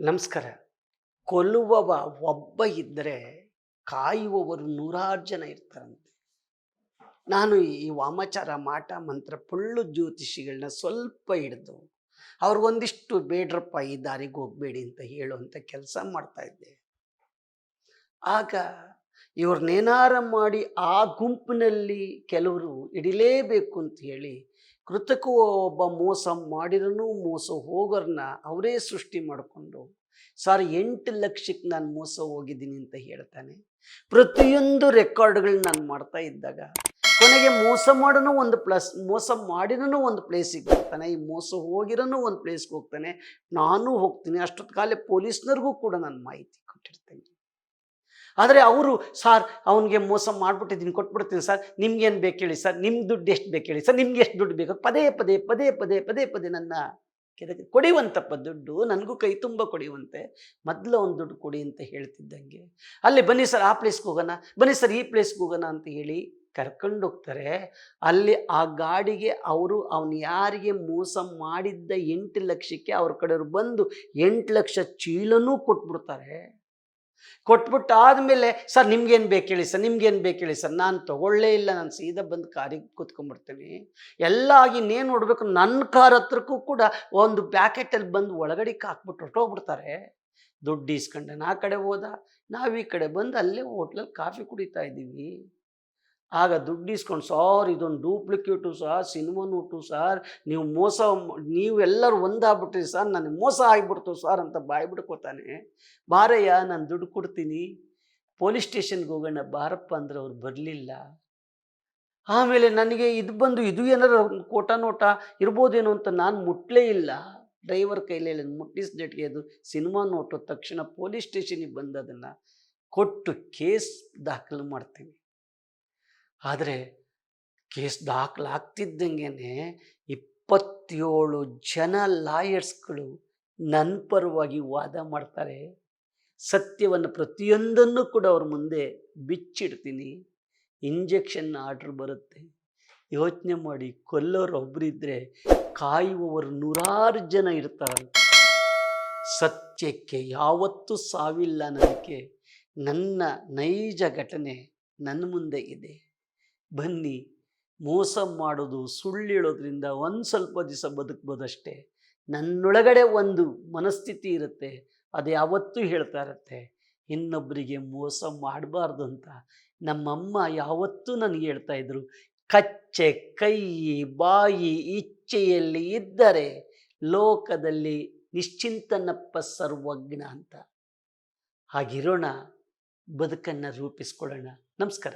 ನಮಸ್ಕಾರ. ಕೊಲ್ಲುವವ ಒಬ್ಬ ಇದ್ದರೆ ಕಾಯುವವರು ನೂರಾರು ಜನ ಇರ್ತಾರಂತೆ. ನಾನು ಈ ವಾಮಾಚಾರ ಮಾಟ ಮಂತ್ರ ಪುಳ್ಳು ಜ್ಯೋತಿಷಿಗಳನ್ನ ಸ್ವಲ್ಪ ಹಿಡಿದು ಅವ್ರಿಗೊಂದಿಷ್ಟು ಬೇಡ್ರಪ್ಪ ಈ ದಾರಿಗೆ ಹೋಗ್ಬೇಡಿ ಅಂತ ಹೇಳುವಂಥ ಕೆಲಸ ಮಾಡ್ತಾ ಇದ್ದೆ. ಆಗ ಇವ್ರನ್ನೇನಾರ ಮಾಡಿ ಆ ಗುಂಪಿನಲ್ಲಿ ಕೆಲವರು ಇಡಲೇಬೇಕು ಅಂತ ಹೇಳಿ ಕೃತಕ ಒಬ್ಬ ಮೋಸ ಮಾಡಿರೂ ಮೋಸ ಹೋಗೋರನ್ನ ಅವರೇ ಸೃಷ್ಟಿ ಮಾಡಿಕೊಂಡು, ಸರ್ ಎಂಟು ಲಕ್ಷಕ್ಕೆ ನಾನು ಮೋಸ ಹೋಗಿದ್ದೀನಿ ಅಂತ ಹೇಳ್ತಾನೆ. ಪ್ರತಿಯೊಂದು ರೆಕಾರ್ಡ್ಗಳನ್ನ ನಾನು ಮಾಡ್ತಾ ಇದ್ದಾಗ ಕೊನೆಗೆ ಮೋಸ ಮಾಡೋನು ಒಂದು ಪ್ಲಸ್, ಮೋಸ ಮಾಡಿದನು ಒಂದು ಪ್ಲೇಸಿಗೆ ಹೋಗ್ತಾನೆ, ಈ ಮೋಸ ಹೋಗಿರೋನು ಒಂದು ಪ್ಲೇಸ್ಗೆ ಹೋಗ್ತಾನೆ. ನಾನು ಹೋಗ್ತೀನಿ, ಅಷ್ಟೊತ್ತು ಕಾಲೇ ಪೊಲೀಸ್ನವ್ರಿಗೂ ಕೂಡ ನಾನು ಮಾಹಿತಿ ಕೊಟ್ಟಿರ್ತೇನೆ. ಆದರೆ ಅವರು, ಸಾರ್, ಅವನಿಗೆ ಮೋಸ ಮಾಡಿಬಿಟ್ಟಿದ್ದೀನಿ, ಕೊಟ್ಬಿಡ್ತೀನಿ ಸರ್, ನಿಮ್ಗೇನು ಬೇಕು ಹೇಳಿ ಸರ್ ನಿಮ್ಮ ದುಡ್ಡು ಎಷ್ಟು ಬೇಕು ಹೇಳಿ ಸರ್, ನಿಮ್ಗೆ ಎಷ್ಟು ದುಡ್ಡು ಬೇಕು? ಪದೇ ಪದೇ ಪದೇ ಪದೇ ಪದೇ ಪದೇ ನನ್ನ ಕೆದಕ್ಕೆ ಕೊಡಿವಂತಪ್ಪ ದುಡ್ಡು, ನನಗೂ ಕೈ ತುಂಬ ಕೊಡಿವಂತೆ, ಮೊದಲು ಒಂದು ದುಡ್ಡು ಕೊಡಿ ಅಂತ ಹೇಳ್ತಿದ್ದಂಗೆ. ಅಲ್ಲಿ ಬನ್ನಿ ಸರ್, ಆ ಪ್ಲೇಸ್ಗೆ ಹೋಗೋಣ, ಬನ್ನಿ ಸರ್, ಈ ಪ್ಲೇಸ್ಗೆ ಹೋಗೋಣ ಅಂತ ಹೇಳಿ ಕರ್ಕೊಂಡು ಹೋಗ್ತಾರೆ. ಅಲ್ಲಿ ಆ ಗಾಡಿಗೆ ಅವರು, ಅವನು ಯಾರಿಗೆ ಮೋಸ ಮಾಡಿದ್ದ ಎಂಟು ಲಕ್ಷಕ್ಕೆ ಅವ್ರ ಕಡೆಯವರು ಬಂದು ಎಂಟು ಲಕ್ಷ ಚೀಲನೂ ಕೊಟ್ಬಿಡ್ತಾರೆ. ಕೊಟ್ಬಿಟ್ಟು ಆದಮೇಲೆ ಸರ್, ನಿಮ್ಗೇನು ಬೇಕು ಹೇಳಿ ಸರ್, ನಿಮ್ಗೇನು ಬೇಕು ಹೇಳಿ ಸರ್, ನಾನು ತೊಗೊಳ್ಳೇ ಇಲ್ಲ, ನಾನು ಸೀದಾ ಬಂದು ಕಾರಿಗೆ ಕೂತ್ಕೊಂಡ್ಬಿಡ್ತೀನಿ ಎಲ್ಲ ಆಗಿ ಇನ್ನೇನು ನೋಡಬೇಕು ನನ್ನ ಕಾರ್ ಹತ್ರಕ್ಕೂ ಕೂಡ ಒಂದು ಪ್ಯಾಕೆಟಲ್ಲಿ ಬಂದು ಒಳಗಡೆ ಹಾಕ್ಬಿಟ್ಟು ಹೊಟ್ಟೋಗ್ಬಿಡ್ತಾರೆ ದುಡ್ಡು ಇಸ್ಕೊಂಡೆ ನಾ ಕಡೆ ಹೋದ, ನಾವು ಈ ಕಡೆ ಬಂದು ಅಲ್ಲೇ ಹೋಟ್ಲಲ್ಲಿ ಕಾಫಿ ಕುಡಿತಾ ಇದ್ದೀವಿ. ಆಗ ದುಡ್ಡು ಇಸ್ಕೊಂಡು ಸಾರ್, ಇದೊಂದು duplicate sir, cinema note sir, ನೀವು ಮೋಸ ನೀವೆಲ್ಲರೂ ಒಂದಾಗ್ಬಿಟ್ರಿ ಸರ್, ನನಗೆ ಮೋಸ ಆಗಿಬಿಡ್ತು ಸರ್ ಅಂತ ಬಾಯಿ ಬಿಡ್ಕೋತಾನೆ ಬಾರಯ್ಯ, ನಾನು ದುಡ್ಡು ಕೊಡ್ತೀನಿ, ಪೊಲೀಸ್ ಸ್ಟೇಷನ್ಗೆ ಹೋಗೋಣ, ಬಾರಪ್ಪ ಅಂದ್ರೆ ಅವ್ರು ಬರಲಿಲ್ಲ. ಆಮೇಲೆ ನನಗೆ ಇದು ಬಂದು, ಇದು ಏನಾರ ಕೋಟ ನೋಟ ಇರ್ಬೋದೇನೋ ಅಂತ ನಾನು ಮುಟ್ಲೇ ಇಲ್ಲ. ಡ್ರೈವರ್ ಕೈಲಿ ಮುಟ್ಟಿಸ್ ಜಟ್ಗೆ ಅದು ಸಿನಿಮಾ ನೋಟು, ತಕ್ಷಣ ಪೊಲೀಸ್ ಸ್ಟೇಷನಿಗೆ ಬಂದು ಅದನ್ನು ಕೊಟ್ಟು ಕೇಸ್ ದಾಖಲು ಮಾಡ್ತೀನಿ. ಆದರೆ ಕೇಸ್ ದಾಖಲಾಗ್ತಿದ್ದಂಗೆ ಇಪ್ಪತ್ತೇಳು ಜನ ಲಾಯರ್ಸ್ಗಳು ನನ್ನ ಪರವಾಗಿ ವಾದ ಮಾಡ್ತಾರೆ. ಸತ್ಯವನ್ನು ಪ್ರತಿಯೊಂದನ್ನು ಕೂಡ ಅವ್ರ ಮುಂದೆ ಬಿಚ್ಚಿಡ್ತೀನಿ. ಇಂಜೆಕ್ಷನ್ ಆರ್ಡ್ರ್ ಬರುತ್ತೆ. ಯೋಚನೆ ಮಾಡಿ ಕೊಲ್ಲೋರು ಒಬ್ಬರಿದ್ದರೆ ಕಾಯುವವರು ನೂರಾರು ಜನ ಇರ್ತಾರಂತ ಸತ್ಯಕ್ಕೆ ಯಾವತ್ತೂ ಸಾವಿಲ್ಲ ನನಗೆ ನನ್ನ ನೈಜ ಘಟನೆ ನನ್ನ ಮುಂದೆ ಇದೆ. ಬನ್ನಿ. ಮೋಸ ಮಾಡೋದು ಸುಳ್ಳು ಹೇಳೋದ್ರಿಂದ ಒಂದು ಸ್ವಲ್ಪ ದಿವಸ ಬದುಕ್ಬೋದಷ್ಟೇ. ನನ್ನೊಳಗಡೆ ಒಂದು ಮನಸ್ಥಿತಿ ಇರುತ್ತೆ, ಅದು ಯಾವತ್ತೂ ಹೇಳ್ತಾ ಇರುತ್ತೆ. ಇನ್ನೊಬ್ಬರಿಗೆ ಮೋಸ ಮಾಡಬಾರ್ದು ಅಂತ ನಮ್ಮಮ್ಮ ಯಾವತ್ತೂ ನನಗೆ ಹೇಳ್ತಾ ಇದ್ರು, ಕಚ್ಚೆ ಕೈ, ಬಾಯಿ ಇಚ್ಛೆಯಲ್ಲಿ ಇದ್ದರೆ ಲೋಕದಲ್ಲಿ ನಿಶ್ಚಿಂತನಪ್ಪ ಸರ್ವಜ್ಞ ಅಂತ. ಹಾಗಿರೋಣ, ಬದುಕನ್ನು ರೂಪಿಸ್ಕೊಳ್ಳೋಣ. ನಮಸ್ಕಾರ.